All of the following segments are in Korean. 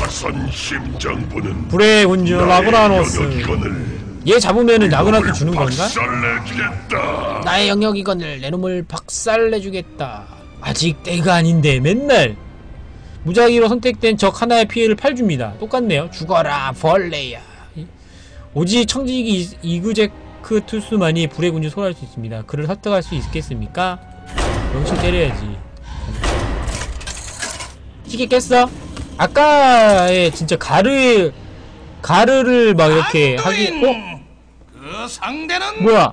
화선 심장부는 불의 군주 영역권을 얘 잡으면은 라그나한테 주는 건가? 박살내주겠다. 나의 영역 이건을 내 놈을 박살내주겠다. 아직 때가 아닌데 맨날 무작위로 선택된 적 하나의 피해를 8줍니다. 똑같네요. 죽어라 벌레야. 오직 청지기 이- 이그제 크 투스만이 불의 군주 소화할 수 있습니다 그를 설득할 수 있겠습니까? 명치 때려야지 시계 깼어? 아까의 진짜 가르 가르를 막 이렇게 하기 어? 그 상대는 뭐야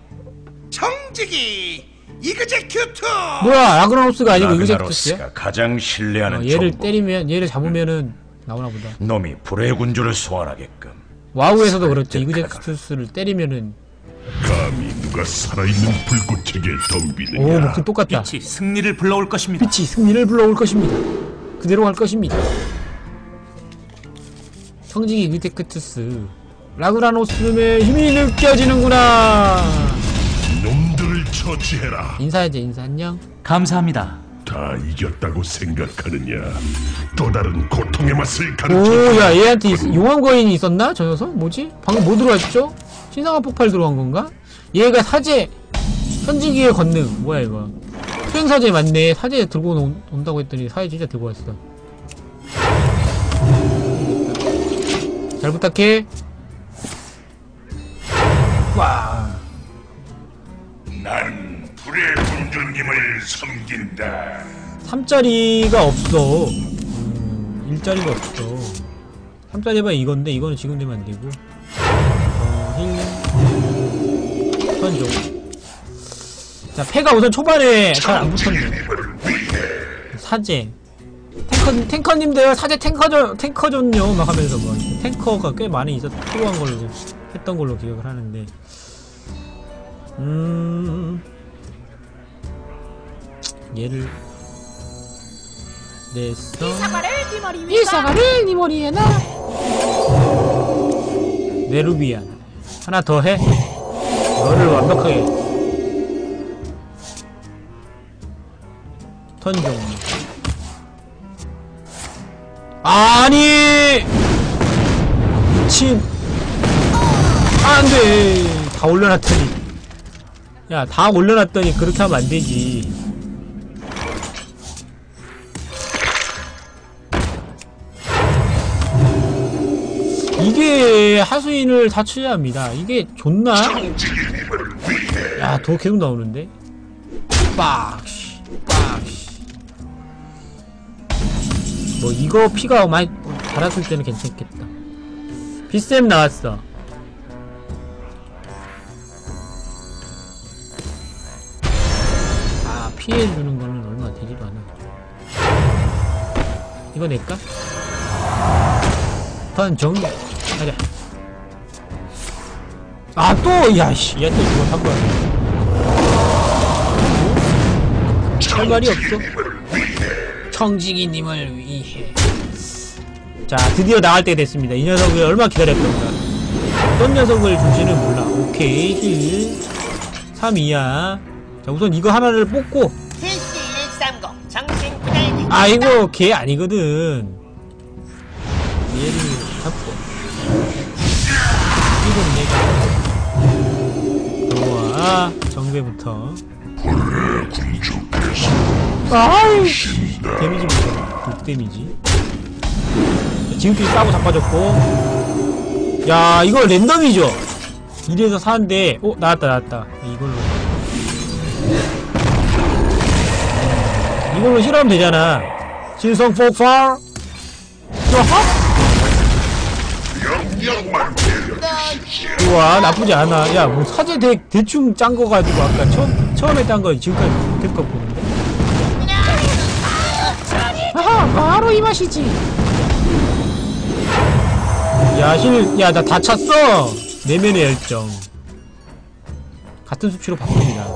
청지기 이그제큐트 뭐야 라그나로스가 아니고? 라그나로스가 가장 신뢰하는 어, 얘를 정보. 때리면 얘를 잡으면은 나오나 보다. 놈이 불의 군주를 소환하게끔 와우에서도 그렇죠. 이그젝스를 때리면은 감히 누가 살아있는 불꽃에게 덤비느냐. 오 목소리 똑같다. 빛이 승리를 불러올 것입니다. 빛이 승리를 불러올 것입니다. 그대로 갈 것입니다. 청지기 이그젝투스 라그라노스의 힘이 느껴지는구나. 놈들을 처치해라. 인사해줘 인사 안녕. 감사합니다. 다 이겼다고 생각하느냐. 또 다른 고통의 맛을 가르쳐. 오야 얘한테 있- 용암 거인이 있었나 저 녀석? 뭐지? 방금 뭐 들어왔죠? 신성한 폭발 들어간 건가? 얘가 사제 현지기의 권능. 뭐야 이거. 수행사제 맞네. 사제 들고 온, 온다고 했더니 사제 진짜 들고 왔어. 잘 부탁해. 와. 난 불의 군주님을 섬긴다. 3짜리가 없어. 음, 1짜리가 없어. 3짜리 해봐 이건데 이거는 지금 되면 안되고. 어, 힐 선종 자 패가 우선 초반에 잘 안 붙었네. 사제. 탱커, 탱커님들 사제 탱커전, 탱커전요 막 하면서 뭐. 탱커가 꽤 많이 있었, 필요한 걸로 했던 걸로 기억을 하는데. 음. 얘를 냈어 이 사과를 네 머리에 놔 네루비안. 하나 더 해? 너를 완벽하게. 턴종. 아니! 미친 안돼. 다 올려놨더니. 야 다 올려놨더니 그렇게 하면 안되지. 이게 하수인을 다 취재합니다. 이게 좋나? 청지기님을 위해 야, 더 계속 나오는데? 빡시, 빡시. 뭐, 이거 피가 많이 달았을 때는 괜찮겠다. 비쌤 나왔어. 아, 피해주는 거는 얼마 되지도 않아. 이거 낼까? 턴 정리. 가자. 아, 또! 야, 씨. 얘또 이거 한 거야. 할 말이 없어. 청지기님을 위해. 자, 드디어 나갈 때가 됐습니다. 이 녀석을 얼마 기다렸던가. 어떤 녀석을 줄지는 몰라. 오케이, 힐. 3 이야. 자, 우선 이거 하나를 뽑고. TC130 정신 구달기 아, 이거 걔 아니거든. 얘를 내가. 좋아. 정배부터. 군주께서 아이 데미지부터 극 데미지. 지금까지 싸고 자빠졌고. 야 이거 랜덤이죠? 1에서 4인데 어 나왔다 나왔다. 이걸로. 이걸로 실하면 되잖아. 신성 폭발 좋아 좋아 나쁘지 않아. 야뭐 사제 대, 대충 짠 거 가지고 아까 처음, 처음에 딴 거 지금까지 못했거 보는데? 아하 바로 이 맛이지. 야힐야 나 다 찼어. 내면의 열정. 같은 수치로 바꿉니다.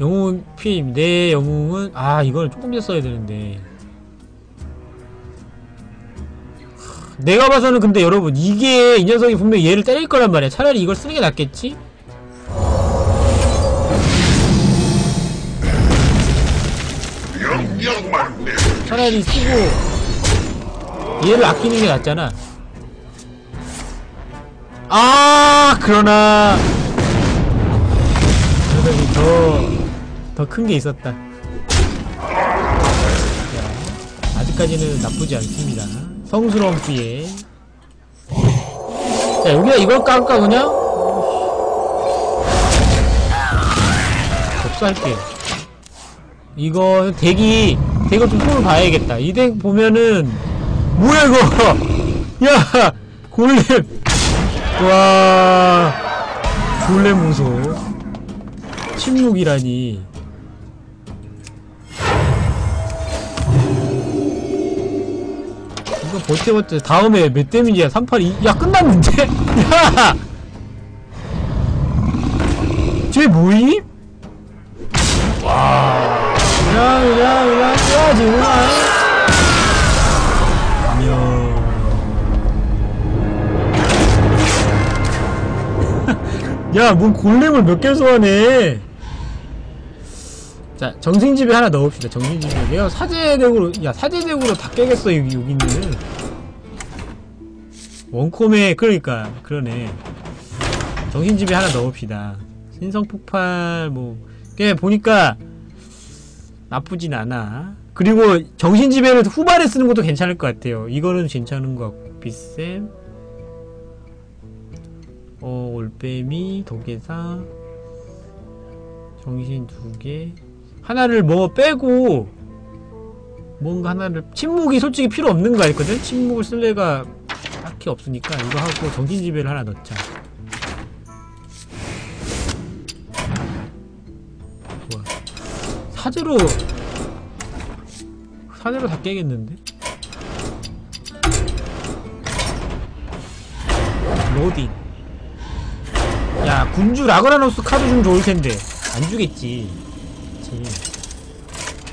영웅 피임 내 영웅은 아 이걸 조금 더 써야 되는데 내가 봐서는 근데 여러분 이게 이 녀석이 분명히 얘를 때릴 거란 말이야. 차라리 이걸 쓰는 게 낫겠지? 차라리 쓰고 얘를 아끼는 게 낫잖아. 아 그러나. 녀석이 더더 큰 게 있었다. 아직까지는 나쁘지 않습니다. 성스러운 피해. 자 여기다 이걸 깔까 그냥? 접수할게요. 이거 대기 대기 좀 손을 봐야겠다. 이 덱 보면은 뭐야 이거? 야 골렘 와 골렘 무소 침묵이라니. 이거 버텨봤자 다음에 몇 데미지야? 382. 야 끝났는데? 야! 쟤 뭐임? 와. 야, 야, 야, 야, 지금. 야, 뭔 골렘을 몇 개 소환해? 자, 정신집에 하나 넣읍시다. 정신집에. 내가 사제덱으로, 야, 사제덱으로 다 깨겠어, 여기, 여기는. 원콤에, 그러니까, 그러네. 정신집에 하나 넣읍시다. 신성폭발, 뭐, 꽤 보니까, 나쁘진 않아. 그리고 정신지배를 후반에 쓰는 것도 괜찮을 것 같아요. 이거는 괜찮은 것 같고. 빗셈, 어, 올빼미, 도개사, 정신 두 개. 하나를 뭐 빼고, 뭔가 하나를, 침묵이 솔직히 필요 없는 거 알거든? 침묵을 쓸 애가 딱히 없으니까 이거 하고 정신지배를 하나 넣자. 좋아. 사제로, 사제로 다 깨겠는데? 로딩. 야 군주 라그라노스 카드 좀 좋을텐데 안 주겠지 그치.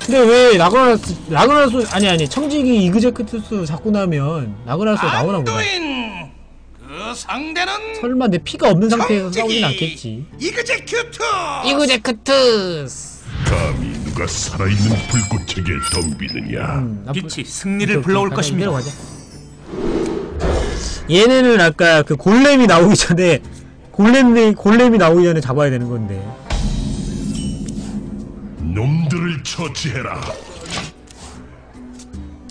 근데 왜 라그라노스 라그라노스 아니 아니 청지기 이그제크투스 잡고 나면 라그라노스가 나오나 보다 그 상대는 설마 내 피가 없는 상태에서 싸우진 않겠지 이그제큐트 이그제크투스 감히 누가 살아있는 불꽃에게 덤비느냐 음, 빛이 승리를 불러올. 것입니다. 가자. 얘네는 아까 그 골렘이 나오기 전에 골렘이 골렘이 나오기 전에 잡아야 되는 건데 놈들을 처치해라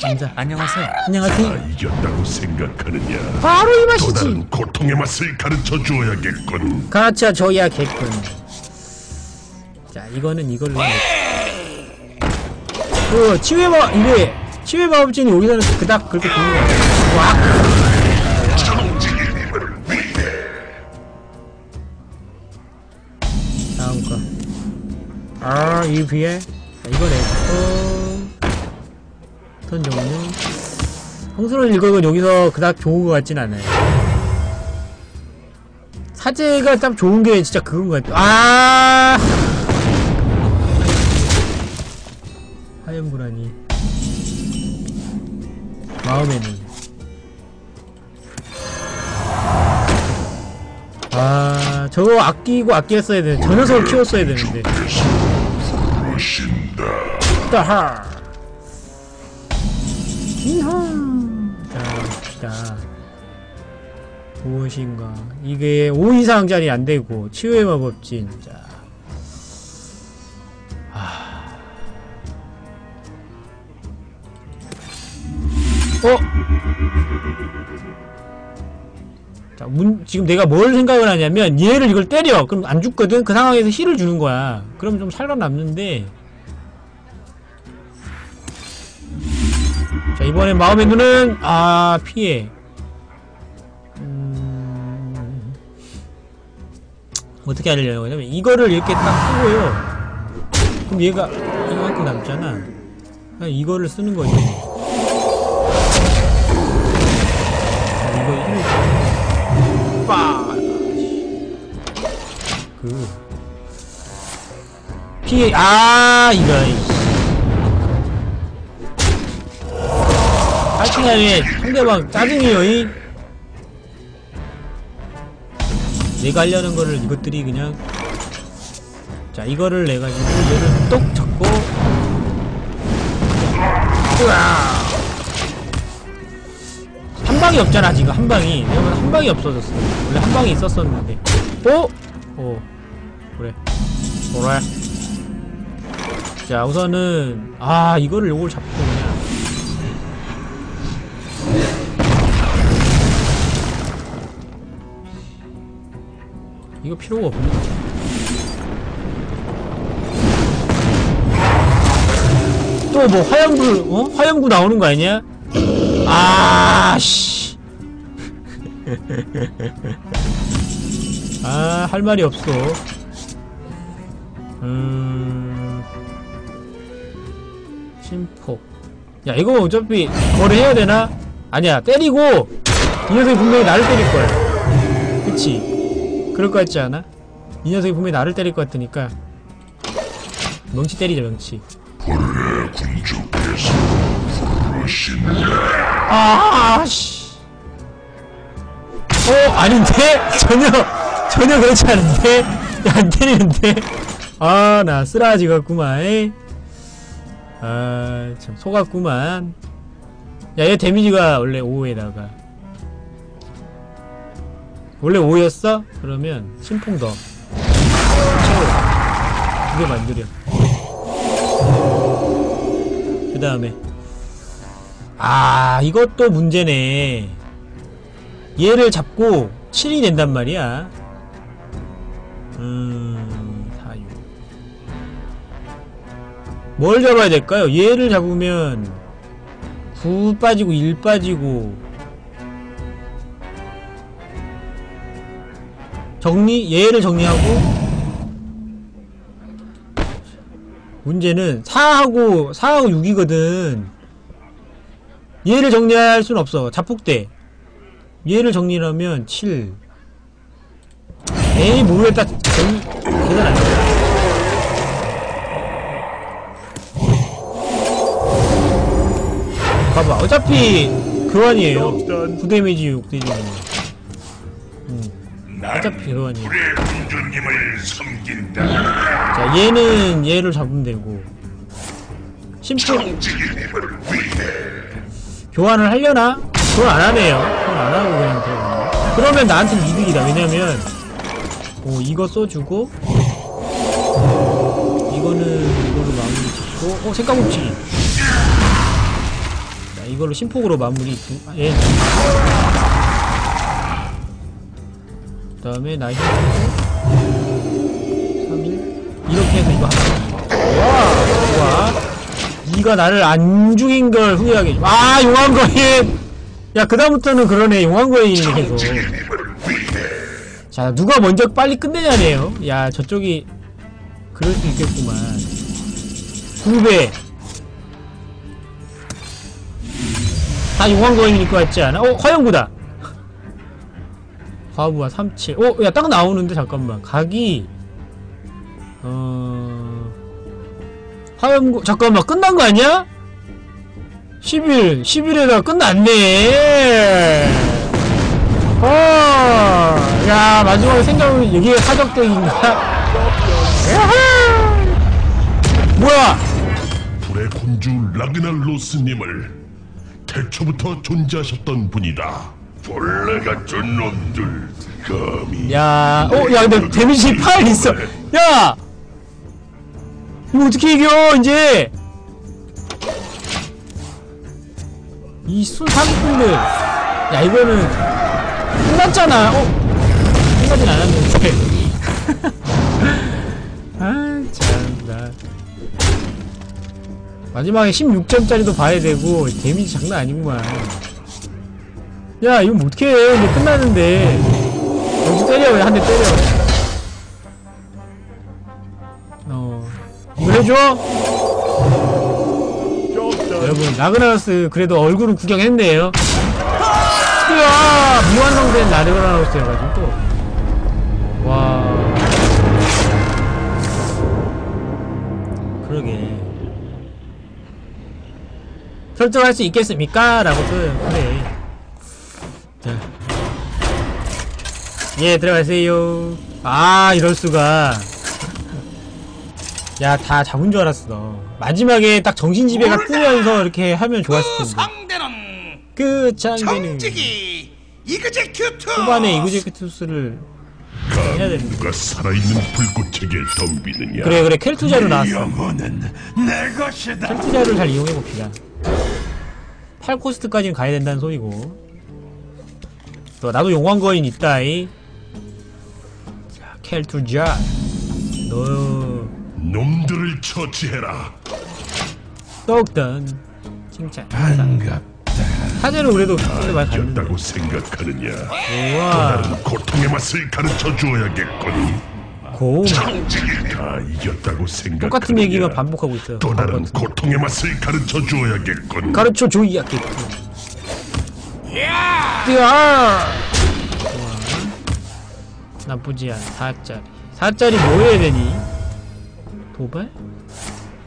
앉아 안녕하세요. 다 안녕하세요 이겼다고 생각하느냐 바로 이 또 맛이지 다른 고통의 맛을 가르쳐 주어야겠군 가르쳐 줘야겠군. 자, 이거는 이걸로. 그 치유의 마 이게 치유의 마법진이 여기서는 그닥 그렇게 좋은 거 같아. 와. 아, 이 비에 자, 이거 내고 턴 종류. 홍수를 읽어은 여기서 그닥 좋은 것 같진 않아요. 사제가 참 좋은 게 진짜 그건 것 같아. 아! 하얀 불안이. 마음에는. 아, 저거 아끼고 아꼈어야 되는데, 저 녀석을 키웠어야 되는데. 따하! 이하! 자, 봅시다. 무엇인가 이게 5 이상짜리 안 되고 치유의 마법진 자 하... 어? 자, 문, 지금 내가 뭘 생각을 하냐면 얘를 이걸 때려. 그럼 안 죽거든? 그 상황에서 힐을 주는 거야. 그럼 좀 살아남는데. 자 이번엔 마음의 눈은 아 피해. 음... 어떻게 하려고 하냐면 이거를 이렇게 딱 쓰고요. 그럼 얘가 이만큼 남잖아. 이거를 쓰는 거지 자, 이거 힘을 빠! 그. 피해 아 이거. 이씨. 파이팅하면 상대방 짜증이요 이. 내가 하려는 거를 이것들이 그냥. 자 이거를 내가지고 얘를 똑 잡고. 한 방이 없잖아 지금 한 방이. 내가 한 방이 없어졌어. 원래 한 방이 있었었는데. 어? 어. 그래. 그래 자 우선은 아 이거를 요걸 잡고 그냥. 이거 필요가 없네. 또 뭐 화염구 어? 화염구 나오는 거 아니야? 아 씨. 아 할 말이 없어. 음 심폭 야 이거 어차피 거래 해야 되나? 아니야 때리고 이 녀석이 분명히 나를 때릴 거야. 그치? 그럴 거 같지 않아? 이 녀석이 분명히 나를 때릴 것 같으니까 명치 때리자 명치. 군주께서 부르신 아 씨. 어 아닌데? 전혀 전혀 그렇지 않은데? 야, 안 때리는데? 아 나 쓰라지 같구만. 아 참 속았구만. 야 얘 데미지가 원래 5에다가. 원래 5였어? 그러면 신풍 더. 두개 만들여 그 다음에 아 이것도 문제네 얘를 잡고 7이 된단 말이야 음... 4, 6. 뭘 잡아야 될까요? 얘를 잡으면 9 빠지고 1 빠지고 정리? 얘를 정리하고 문제는 4하고 4하고 6이거든 얘를 정리할 순 없어. 자폭대. 얘를 정리하면 7. 에이, 모르겠다. 정리, 계산 안 돼. 봐봐. 어차피 교환이에요. 9 데미지 6 데미지. 음. 어차피 교환이에요. 자, 얘는 얘를 잡으면 되고. 심플, 교환을 하려나? 교환 안 하네요. 교환 안 하고 그냥 들어가네. 그러면 나한테는 이득이다. 왜냐면, 오, 이거 써주고, 이거는 이걸로 마무리 짓고, 어, 색감 훔치기. 자, 이걸로 심폭으로 마무리, 두, 아, 얘. 그 다음에 나이 3일. 이렇게 해서 이거 하나. 네가 나를 안 죽인 걸 후회하게. 아, 용한 거인! 야, 그다음부터는 그러네. 용한 거인이 계속. 자, 누가 먼저 빨리 끝내냐네요. 야, 저쪽이 그럴 수 있겠구만. 9배. 다 용한 거인일 것 같지 않아? 어, 화염구다. 과부하 37. 어, 야, 딱 나오는데, 잠깐만. 각이, 어, 화염구, 잠깐만, 끝난 거 아니야? 10일, 10일에다 끝났네. 어, 야, 마지막에 생각하면 이게 사적대기인가? 야하! 뭐야? 불의 군주 라그날 로스님을 태초부터 존재하셨던 분이다. 벌레 같은 놈들 감히 야, 어, 야, 근데 데미지 8 있어. 야! 이거 어떻게 이겨, 이제! 이 순 사기꾼들. 야, 이거는 끝났잖아. 어? 끝나진 않았는데. 아, 참나. 마지막에 16점짜리도 봐야 되고, 데미지 장난 아니구만. 야, 이거 뭐 어떻게 해. 이제 끝났는데. 여기 때려, 한대 때려. 해줘? 여러분, 라그나로스 그래도 얼굴은 구경했네요. 이야! 무한성된 라그나로스여가지고. 와. 그러게. 설정할 수 있겠습니까? 라고 또, 그래. 자. 예, 들어가세요. 아, 이럴수가. 야, 다 잡은 줄 알았어. 마지막에 딱 정신지배가 뜨면서 이렇게 하면 좋았을 그 텐데. 상대는 그 장면은 정직이 이그제 큐트! 초반에 이그제큐투스를 해야 되는데. 누가 살아있는 불꽃에게 덤비느냐? 그래 그래. 켈투자로 나왔어. 영혼은 내 것이다. 켈투자를 잘 이용해 봅시다. 8코스트까지는 가야 된다는 소리고. 또 나도 용왕거인 있다이 자 켈투자. 너 놈들을 처치해라. 떡던 칭찬. 반갑다. 사제는 그래도 근데 많이 이겼다고 생각하느냐? 우와. 다른 고통의 맛을 가르쳐 주어야겠군 고음 다 이겼다고 생각하느냐? 똑같은 얘기만 반복하고 있어요. 또 다른. 고통의 맛을 가르쳐 주어야겠군 가르쳐 줘야겠군 야! 나쁘지 않아. 4짜리. 4짜리 뭐 해야 되니? 도발?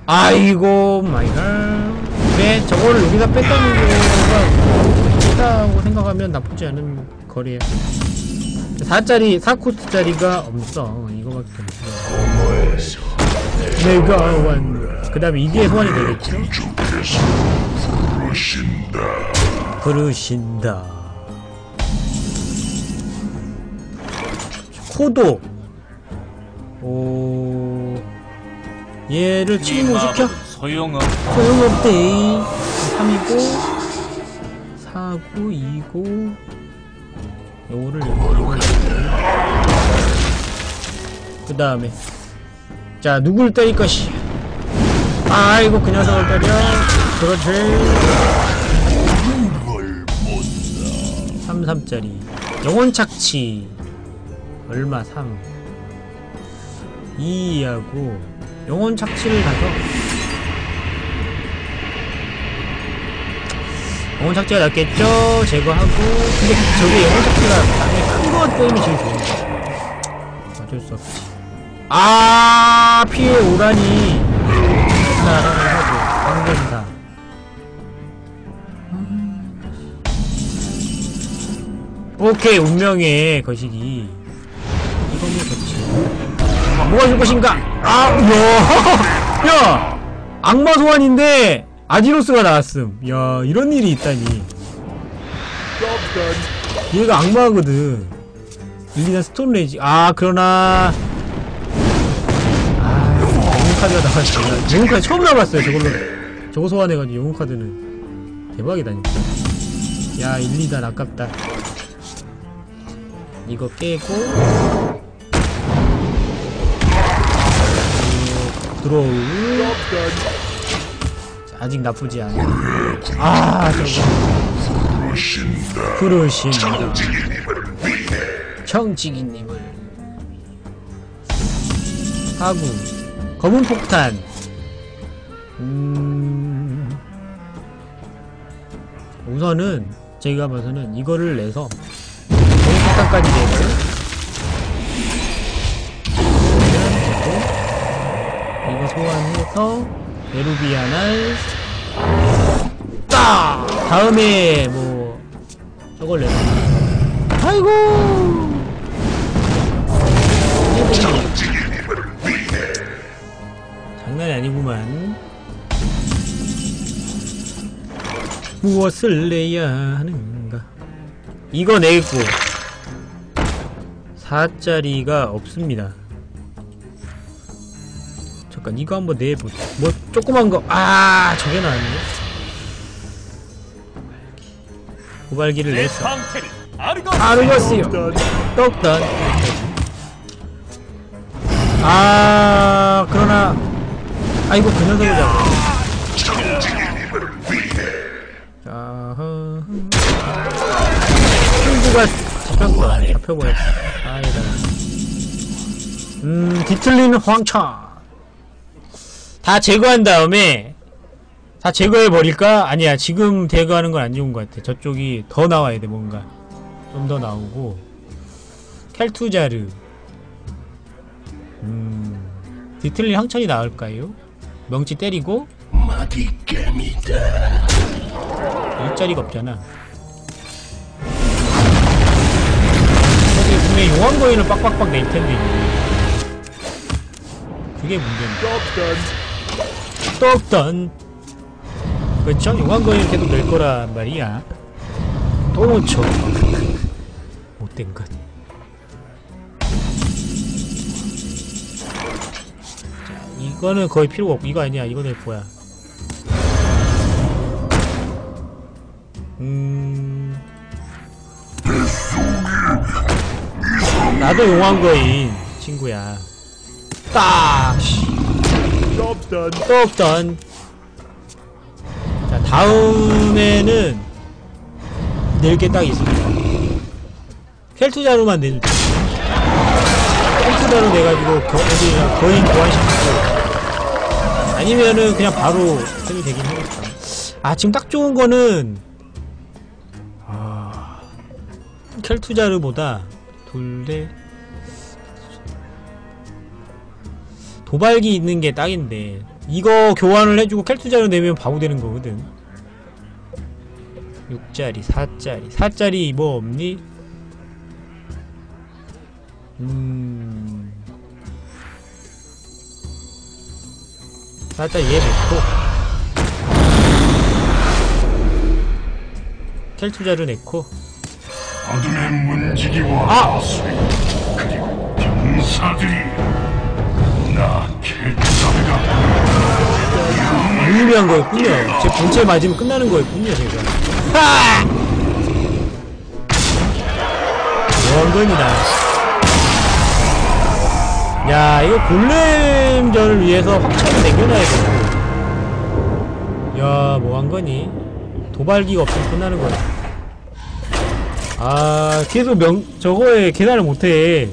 아이고 마이갓 그래 저거를 여기다 뺐다는 거가 좋다고 생각하면 나쁘지 않은 거리야 4짜리 4코스짜리가 없어 이거밖에 없어 내가 완그 다음에 이게 소환이 되겠죠? 그러신다. 코도. 오. 얘를 침묵시켜? 소용없. 소용없대. 3이고, 4고, 2고, 요거를. 그 다음에. 자, 누굴 때릴 것이. 아이고, 그 녀석을 때려. 그렇지. 3, 3짜리 영혼 착취 얼마 3 2하고 영혼 착취를 가서 영혼 착취가 낫겠죠? 제거하고. 근데 저게 영혼 착취가 나중에 큰거 때문에 제일 좋은 거 어쩔 수 없지. 아 피해 오라니. 나라를 하고 황금사 오케이 운명의 거시기 뭐가 줄 것인가? 아 야 야 악마 소환인데 아지로스가 나왔음. 야 이런 일이 있다니. 얘가 악마거든. 일리나 스톤 레이지. 아 그러나. 아 영웅 카드가 나왔어. 영웅 카드 처음 나왔어요 저걸로. 저거 소환해가지고 영웅 카드는. 대박이다 야 일리단 아깝다. 이거 깨고 들어오 자, 아직 나쁘지 않아. 아 저거. 부르신다. 청지기님을 하고. 검은 폭탄. 음. 우선은 제가 봐서는 이거를 내서 폭탄까지 내고 이거 소환해서 베루비아날 딱! 다음에 뭐 저걸 내서 아이고! 장난이 아니구만. 무엇을 내야 하는가? 이거 내고. 4짜리가 없습니다. 잠깐 이거 한번 내보자. 뭐 조그만 거. 아 저게 나왔네. 고발기를 냈어. 아르거스요. 떡단. 아 그러나 아이고 그 녀석을 잡아. 친구가 잡혔어. 잡혀버렸어. 아이다. 음, 뒤틀리는 황차. 다 제거한 다음에 다 제거해 버릴까? 아니야. 지금 제거하는 건 안 좋은 것 같아. 저쪽이 더 나와야 돼. 뭔가 좀 더 나오고 켈투자르. 음, 뒤틀린 황천이 나을까요? 명치 때리고 일자리가 없잖아. 저기 분명히 용왕거인을 빡빡빡 낼 텐데. 그게 문제인데. 똑던 그쵸? 용왕거인 계속 낼 거란 말이야. 또 못쳐 못된 것. 자, 이거는 거의 필요가 없고 이거 아니야. 이거 낼 거야. 음. 나도 용왕거인 친구야. 딱 씨. 없던. 또 없던 자 다음에는 낼 게 딱 있습니다. 켈투자루만 내줄 때. 켈투자루 내가지고 겨, 어디 거인 교환시키고 아니면은 그냥 바로 해도 되긴 하겠다 아 지금 딱 좋은 거는 아 켈투자루보다 둘레 도발기 있는 게 딱인데 이거 교환을 해주고 켈투자를 내면 바보 되는 거거든. 6짜리 4짜리. 4짜리 뭐 없니? 음. 4짜리 얘 냈고. 어둠의 문지기와 아! 그리고 병사들이 유의미한 거였군요. 제 본체 맞으면 끝나는 거였군요 제가. 하! 원건이다. 야 이거 골렘전을 위해서 확철을 남겨놔야 돼야 뭐 한 거니? 도발기가 없으면 끝나는 거야. 아 계속 명 저거에 계산을 못해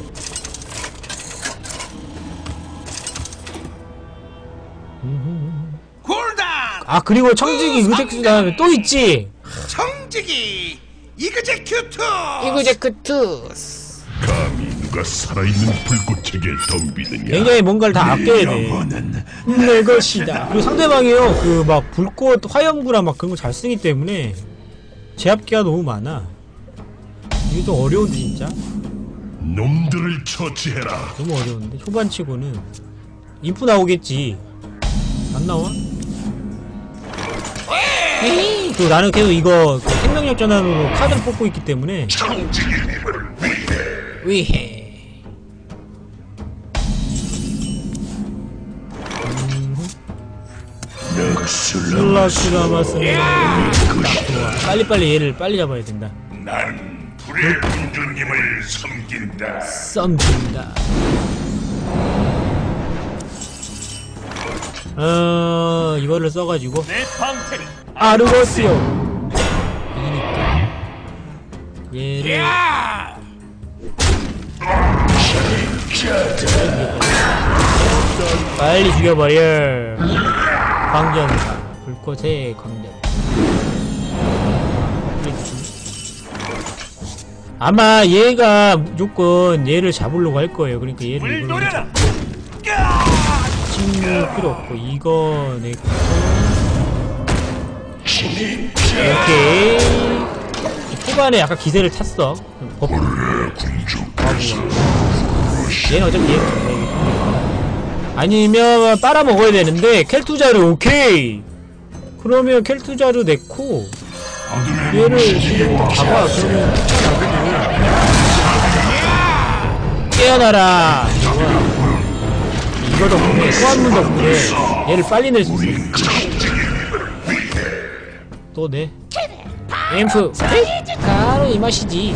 아 그리고 청지기 의sek수 다음에 또 있지 청지기 이그제큐트 이그제크투스 감히 누가 살아있는 불꽃에게 덤비느냐 굉장히 뭔가를 다 아껴야 돼 영혼은 내 것이다. 그리고 상대방이요, 그 막 불꽃 화염구라 막 그런 거 잘 쓰기 때문에 제압기가 너무 많아. 이게 좀 어려운데 진짜? 놈들을 처치해라 너무 어려운데 초반치고는 인프 나오겠지. 안 나와? 그 나는 계속 이거 그 생명력 전환으로 카드를 뽑고 있기 때문에 위해 슬라시 남았으면 딱 좋아. 빨리빨리 얘를 빨리 잡아야 된다. 난 불의 군주님을 섬긴다 썸긴다. 어 이거를 써가지고 내 방패를 아르고스요. 이니까 얘를 빨리 죽여버려. 광전사 불꽃의 광전. 아마 얘가 무조건 얘를 잡으려고 할 거예요. 그러니까 얘를 물 이걸로 노려라 침묵 필요 없고 이거 내고 오케이. 후반에 약간 기세를 탔어. 법 얘는 어차피 정말 아니면 빨아먹어야 되는데 켈투자를 오케이. 그러면 켈투자를 냈고 얘를 잡아. 그러면 깨어나라 이거 덕분에 소환문 덕분에 얘를 빨리 낼 수 있어. 또 내. 앰프. 바로 이 맛이지.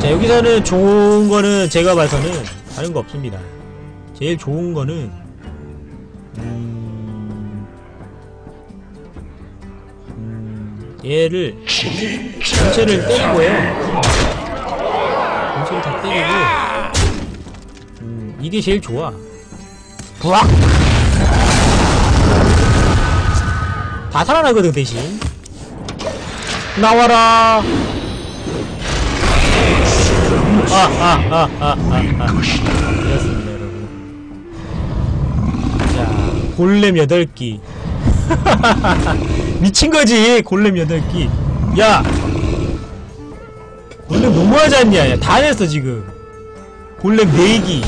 자 여기서는 좋은 거는 제가 봐서는 다른 거 없습니다. 제일 좋은 거는 음, 음, 얘를 전체를 때리고요. 전체를 다 때리고. 음, 이게 제일 좋아. 부악 다 살아나거든 대신. 나와라. 아아아아아아. 그렇습니다 여러분. 자 골렘 8기. 미친거지 골렘 8기. 야! 골렘 너무하지 않냐? 야, 다 냈어 지금 골렘 4기.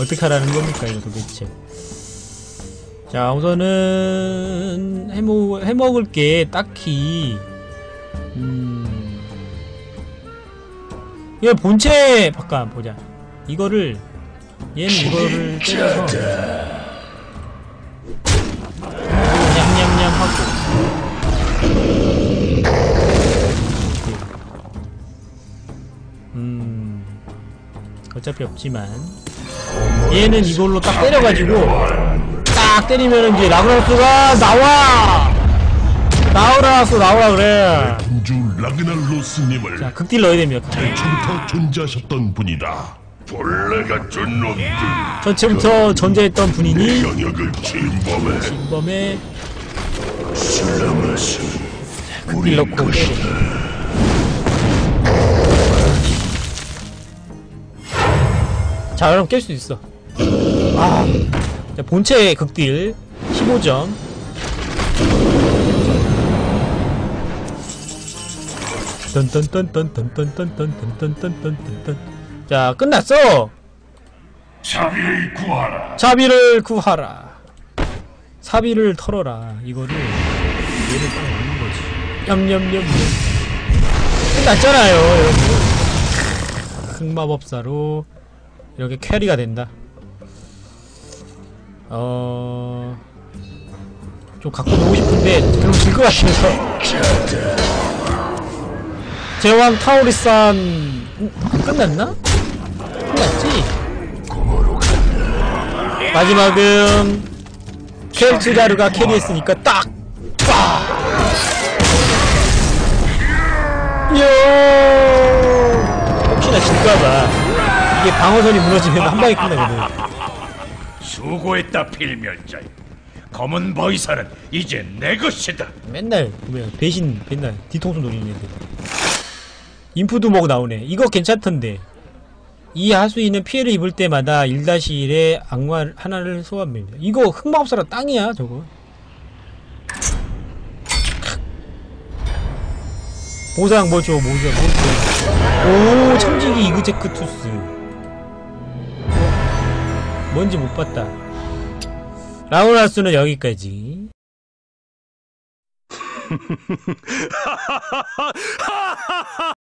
어떻게 하라는 겁니까 이거 도대체? 자 우선은 해먹, 해먹을 게 딱히. 음. 이거 본체 잠깐 보자. 이거를 얘는 이거를 때려서. 냠냠냠 하고 음. 어차피 없지만. 얘는 이걸로 딱 때려가지고 딱 때리면 이제 라그나로스가 나와! 나오라서 나오라 그래. 군주 라그날로스님을 자 극딜 넣어야 됩니다. 전부터 존재하셨던 분이다. 본래가 준 놈들. 전체부터 존재했던 분이니 영역을 침범해. 범의 슬라마스 넣고 때 자 그럼 깰 수 있어 아 자, 본체 극딜 15점 자 끝났어 사비를 구하라 사비를 털어라 이거를 얘를 따라 없는 거지 냠냠냠 끝났잖아요 여러분 흑마법사로 이렇게 캐리가 된다 어... 좀 갖고 놀고 싶은데 그럼 질 것 같아서 제왕 타오리산 음, 안 끝났나? 끝났지? 마지막은 켈츠가르가 캐리했으니까 딱! 빡! 이야! 혹시나 질까봐 이게 방어선이 무너지면 한 방에 끝나거든 수고했다 필멸자여. 검은 버이사는 이제 내 것이다. 맨날 보면 배신 맨날 뒤통수 노리는 애들 인푸드 먹 나오네 이거 괜찮던데 이 하수인은 피해를 입을 때마다 1-1의 악마 하나를 소환합니다 이거 흑마법사라 땅이야 저거 보상 뭐 줘, 뭐 줘, 뭐 줘. 오, 청지기 이그제크 투스. 뭔지 못 봤다. 라우라스는 여기까지.